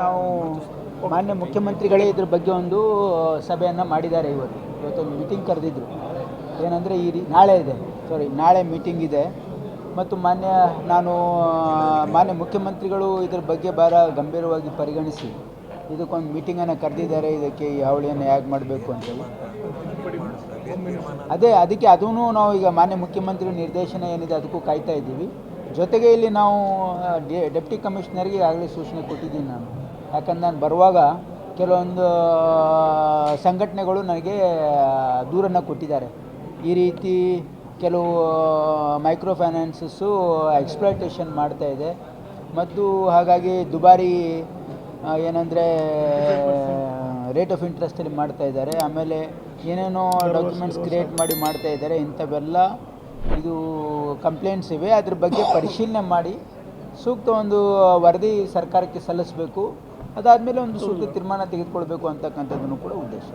ನಾವು ಮಾನ್ಯ ಮುಖ್ಯಮಂತ್ರಿಗಳೇ ಇದ್ರ ಬಗ್ಗೆ ಒಂದು ಸಭೆಯನ್ನು ಮಾಡಿದ್ದಾರೆ ಇವತ್ತು. ಇವತ್ತೊಂದು ಮೀಟಿಂಗ್ ಕರೆದಿದ್ರು. ಏನಂದರೆ ಈ ರೀ, ನಾಳೆ ಇದೆ. ಸಾರಿ ನಾಳೆ ಮೀಟಿಂಗ್ ಇದೆ. ಮತ್ತು ಮಾನ್ಯ, ನಾನು ಮಾನ್ಯ ಮುಖ್ಯಮಂತ್ರಿಗಳು ಇದ್ರ ಬಗ್ಗೆ ಭಾರ ಗಂಭೀರವಾಗಿ ಪರಿಗಣಿಸಿ ಇದಕ್ಕೊಂದು ಮೀಟಿಂಗನ್ನು ಕರೆದಿದ್ದಾರೆ. ಇದಕ್ಕೆ ಈ ಹಾವಳಿಯನ್ನು ಹೇಗೆ ಮಾಡಬೇಕು ಅಂತೇಳಿ. ಅದೇ, ಅದಕ್ಕೆ ಅದೂ ನಾವು ಈಗ ಮಾನ್ಯ ಮುಖ್ಯಮಂತ್ರಿ ನಿರ್ದೇಶನ ಏನಿದೆ ಅದಕ್ಕೂ ಕಾಯ್ತಾ ಇದ್ದೀವಿ. ಜೊತೆಗೆ ಇಲ್ಲಿ ನಾವು ಡೆಪ್ಟಿ ಕಮಿಷನರ್ಗೆ ಆಗಲೇ ಸೂಚನೆ ಕೊಟ್ಟಿದ್ದೀನಿ ನಾನು. ಯಾಕಂದ್ರೆ ನಾನು ಬರುವಾಗ ಕೆಲವೊಂದು ಸಂಘಟನೆಗಳು ನನಗೆ ದೂರನ್ನು ಕೊಟ್ಟಿದ್ದಾರೆ. ಈ ರೀತಿ ಕೆಲವು ಮೈಕ್ರೋ ಫೈನಾನ್ಸಸ್ಸು ಮಾಡ್ತಾ ಇದೆ. ಮತ್ತು ಹಾಗಾಗಿ ದುಬಾರಿ ಏನಂದರೆ ರೇಟ್ ಆಫ್ ಇಂಟ್ರೆಸ್ಟಲ್ಲಿ ಮಾಡ್ತಾ ಇದ್ದಾರೆ. ಆಮೇಲೆ ಏನೇನೋ ಡಾಕ್ಯುಮೆಂಟ್ಸ್ ಕ್ರಿಯೇಟ್ ಮಾಡಿ ಮಾಡ್ತಾ ಇದ್ದಾರೆ, ಇಂಥವೆಲ್ಲ ಇದು ಕಂಪ್ಲೇಂಟ್ಸ್ ಇವೆ. ಅದ್ರ ಬಗ್ಗೆ ಪರಿಶೀಲನೆ ಮಾಡಿ ಸೂಕ್ತ ಒಂದು ವರದಿ ಸರ್ಕಾರಕ್ಕೆ ಸಲ್ಲಿಸಬೇಕು. ಅದಾದಮೇಲೆ ಒಂದು ಸೂಕ್ತ ತೀರ್ಮಾನ ತೆಗೆದುಕೊಳ್ಬೇಕು ಅಂತಕ್ಕಂಥದ್ದನ್ನು ಕೂಡ ಉದ್ದೇಶ